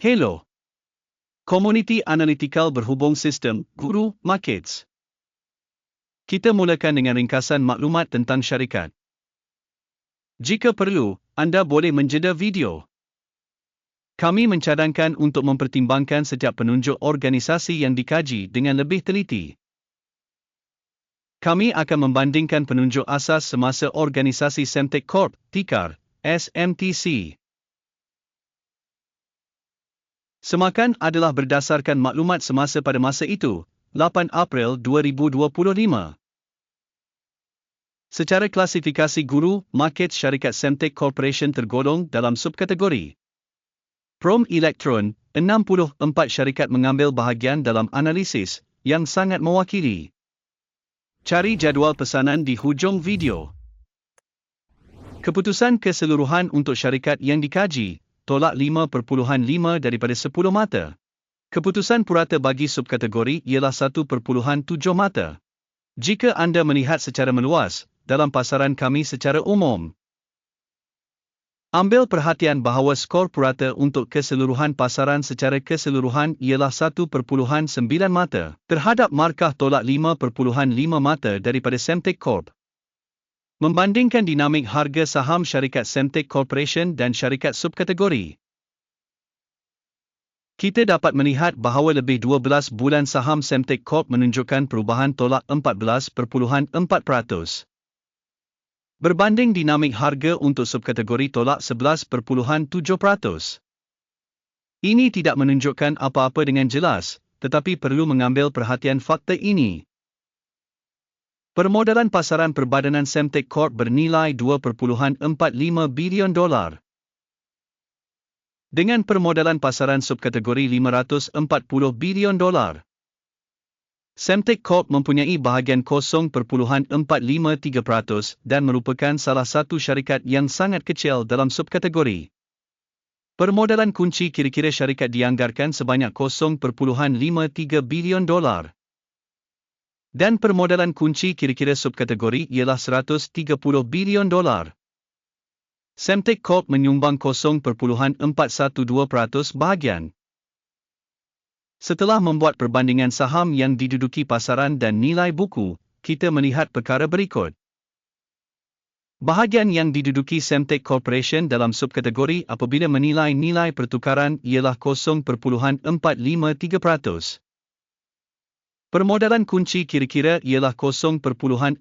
Hello. Community Analytical berhubung sistem Guru Markets. Kita mulakan dengan ringkasan maklumat tentang syarikat. Jika perlu, anda boleh menjeda video. Kami mencadangkan untuk mempertimbangkan setiap penunjuk organisasi yang dikaji dengan lebih teliti. Kami akan membandingkan penunjuk asas semasa organisasi Semtech Corp, Tikar, SMTC. Semakan adalah berdasarkan maklumat semasa pada masa itu, 8 April 2025. Secara klasifikasi guru, market syarikat Semtech Corporation tergolong dalam subkategori. Prom Electron, 64 syarikat mengambil bahagian dalam analisis yang sangat mewakili. Cari jadual pesanan di hujung video. Keputusan keseluruhan untuk syarikat yang dikaji, tolak 5.5 daripada 10 mata. Keputusan purata bagi subkategori ialah 1.7 mata. Jika anda melihat secara meluas, dalam pasaran kami secara umum, Ambil perhatian bahawa skor purata untuk keseluruhan pasaran secara keseluruhan ialah 1.9 mata terhadap markah tolak 5.5 mata daripada Semtech Corp. Membandingkan dinamik harga saham syarikat Semtech Corporation dan syarikat subkategori. Kita dapat melihat bahawa lebih 12 bulan saham Semtech Corp menunjukkan perubahan tolak 14.4%. Berbanding dinamik harga untuk subkategori tolak 11.7%. Ini tidak menunjukkan apa-apa dengan jelas, tetapi perlu mengambil perhatian fakta ini. Permodalan pasaran perbadanan Semtech Corp bernilai 2.45 bilion dolar. Dengan permodalan pasaran subkategori 540 bilion dolar. Semtech Corp mempunyai bahagian 0.453% dan merupakan salah satu syarikat yang sangat kecil dalam subkategori. Permodalan kunci kira-kira syarikat dianggarkan sebanyak 0.53 bilion dolar. Dan permodalan kunci kira-kira subkategori ialah 130 bilion dolar. Semtech Corp menyumbang 0.412% bahagian. Setelah membuat perbandingan saham yang diduduki pasaran dan nilai buku, kita melihat perkara berikut. Bahagian yang diduduki Semtech Corporation dalam subkategori apabila menilai nilai pertukaran ialah 0.453%. Permodalan kunci kira-kira ialah 0.412%.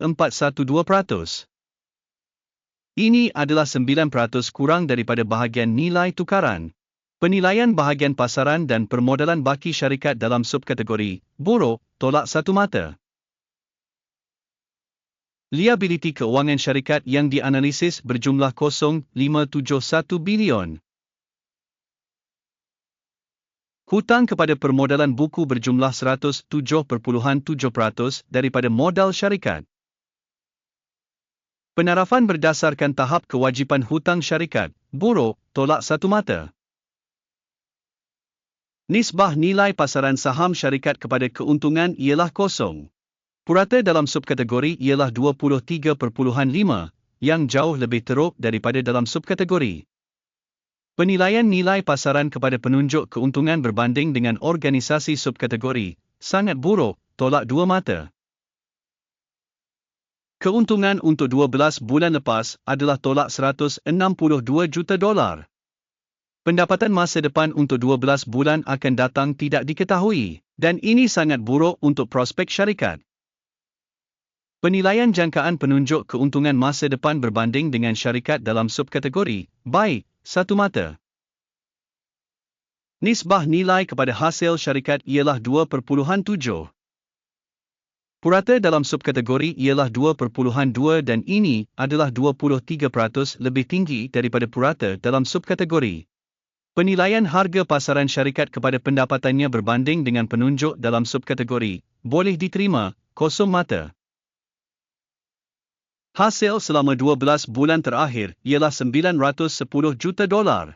Ini adalah 9% kurang daripada bahagian nilai tukaran. Penilaian bahagian pasaran dan permodalan baki syarikat dalam subkategori buruk tolak satu mata. Liability keuangan syarikat yang dianalisis berjumlah 0.571 bilion. Hutang kepada permodalan buku berjumlah 107.7% daripada modal syarikat. Penarafan berdasarkan tahap kewajipan hutang syarikat, buruk, tolak satu mata. Nisbah nilai pasaran saham syarikat kepada keuntungan ialah kosong. Purata dalam subkategori ialah 23.5 yang jauh lebih teruk daripada dalam subkategori. Penilaian nilai pasaran kepada penunjuk keuntungan berbanding dengan organisasi subkategori sangat buruk, tolak dua mata. Keuntungan untuk 12 bulan lepas adalah tolak 162 juta dolar. Pendapatan masa depan untuk 12 bulan akan datang tidak diketahui, dan ini sangat buruk untuk prospek syarikat. Penilaian jangkaan penunjuk keuntungan masa depan berbanding dengan syarikat dalam subkategori, baik, satu mata. Nisbah nilai kepada hasil syarikat ialah 2.7. Purata dalam subkategori ialah 2.2 dan ini adalah 23% lebih tinggi daripada purata dalam subkategori. Penilaian harga pasaran syarikat kepada pendapatannya berbanding dengan penunjuk dalam subkategori boleh diterima, kosong mata. Hasil selama 12 bulan terakhir ialah 910 juta dolar.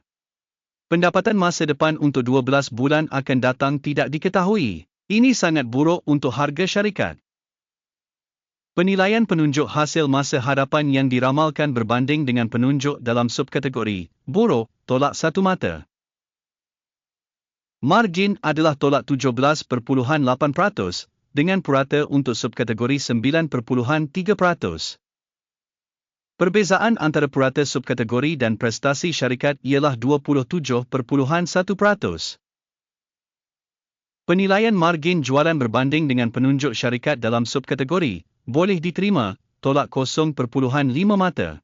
Pendapatan masa depan untuk 12 bulan akan datang tidak diketahui. Ini sangat buruk untuk harga syarikat. Penilaian penunjuk hasil masa hadapan yang diramalkan berbanding dengan penunjuk dalam subkategori buruk, tolak satu mata. Margin adalah tolak 17.8% dengan purata untuk subkategori 9.3%. Perbezaan antara purata subkategori dan prestasi syarikat ialah 27.1%. Penilaian margin jualan berbanding dengan penunjuk syarikat dalam subkategori boleh diterima tolak 0.5 mata.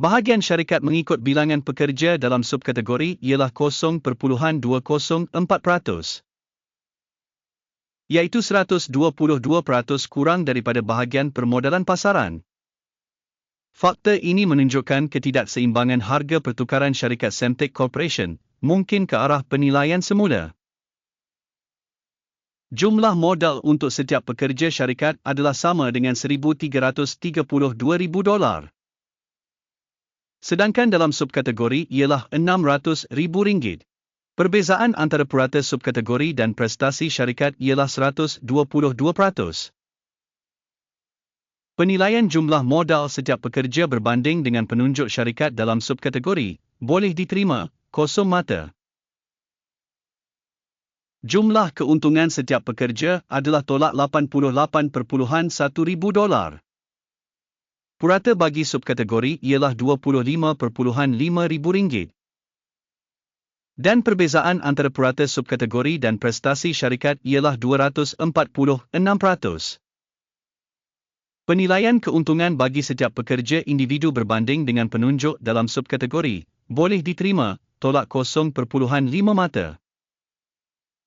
Bahagian syarikat mengikut bilangan pekerja dalam subkategori ialah 0.204%. Iaitu 122% kurang daripada bahagian permodalan pasaran. Faktor ini menunjukkan ketidakseimbangan harga pertukaran syarikat Semtech Corporation, mungkin ke arah penilaian semula. Jumlah modal untuk setiap pekerja syarikat adalah sama dengan 1,332,000 dolar sedangkan dalam subkategori ialah RM600,000. Perbezaan antara purata subkategori dan prestasi syarikat ialah 122%. Penilaian jumlah modal setiap pekerja berbanding dengan penunjuk syarikat dalam subkategori boleh diterima kosong mata. Jumlah keuntungan setiap pekerja adalah tolak 88.1 ribu dolar. Purata bagi subkategori ialah RM25.5,000. Dan perbezaan antara purata subkategori dan prestasi syarikat ialah 246%. Penilaian keuntungan bagi setiap pekerja individu berbanding dengan penunjuk dalam subkategori boleh diterima tolak 0.5 mata.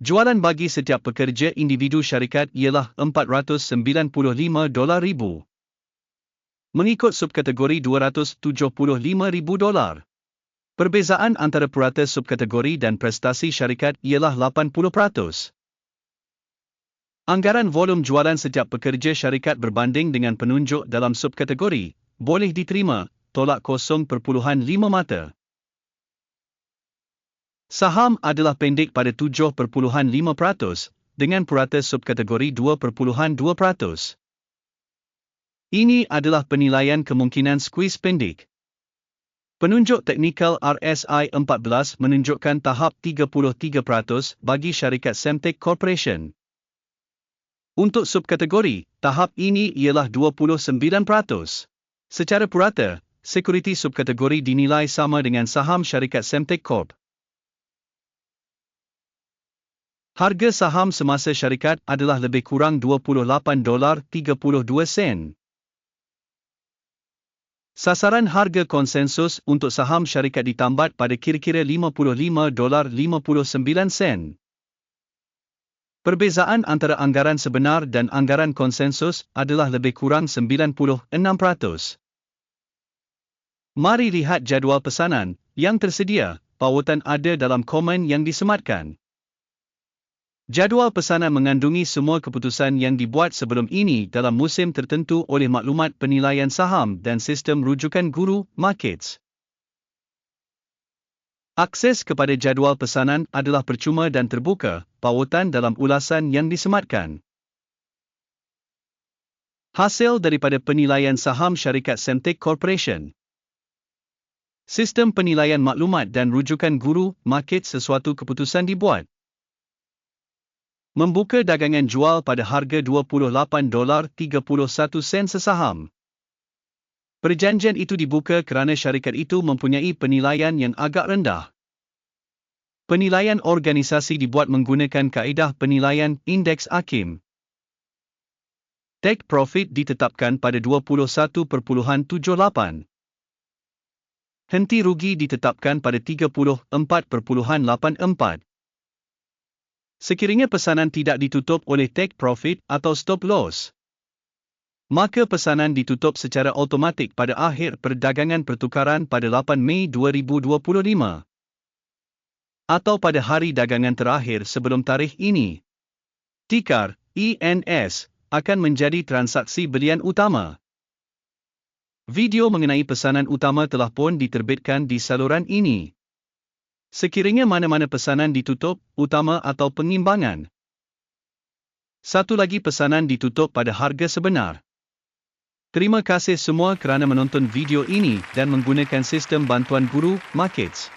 Jualan bagi setiap pekerja individu syarikat ialah 495 dolar ribu mengikut subkategori 275,000 dolar. Perbezaan antara purata subkategori dan prestasi syarikat ialah 80%. Anggaran volum jualan setiap pekerja syarikat berbanding dengan penunjuk dalam subkategori boleh diterima tolak 0.5 mata. Saham adalah pendek pada 7.5% dengan purata subkategori 2.2%. Ini adalah penilaian kemungkinan squeeze pendek. Penunjuk teknikal RSI 14 menunjukkan tahap 33% bagi syarikat Semtech Corporation. Untuk subkategori, tahap ini ialah 29%. Secara purata, sekuriti subkategori dinilai sama dengan saham syarikat Semtech Corp. Harga saham semasa syarikat adalah lebih kurang 28 dolar 32 sen. Sasaran harga konsensus untuk saham syarikat ditambat pada kira-kira 55 dolar 59 sen. Perbezaan antara anggaran sebenar dan anggaran konsensus adalah lebih kurang 96%. Mari lihat jadual pesanan yang tersedia, pautan ada dalam komen yang disematkan. Jadual pesanan mengandungi semua keputusan yang dibuat sebelum ini dalam musim tertentu oleh maklumat penilaian saham dan sistem rujukan guru markets. Akses kepada jadual pesanan adalah percuma dan terbuka, pautan dalam ulasan yang disematkan. Hasil daripada penilaian saham syarikat Semtech Corporation. Sistem penilaian maklumat dan rujukan guru market sesuatu keputusan dibuat membuka dagangan jual pada harga 28 dolar 31 sen sesaham. Perjanjian itu dibuka kerana syarikat itu mempunyai penilaian yang agak rendah. Penilaian organisasi dibuat menggunakan kaedah penilaian indeks AKIM. Take profit ditetapkan pada 21.78. Henti rugi ditetapkan pada 34.84. Sekiranya pesanan tidak ditutup oleh take profit atau stop loss, maka pesanan ditutup secara automatik pada akhir perdagangan pertukaran pada 8 Mei 2025 atau pada hari dagangan terakhir sebelum tarikh ini. Tikar ENS akan menjadi transaksi belian utama. Video mengenai pesanan utama telah pun diterbitkan di saluran ini sekiranya mana-mana pesanan ditutup, utama atau pengimbangan. Satu lagi pesanan ditutup pada harga sebenar. Terima kasih semua kerana menonton video ini dan menggunakan sistem bantuan guru Markets.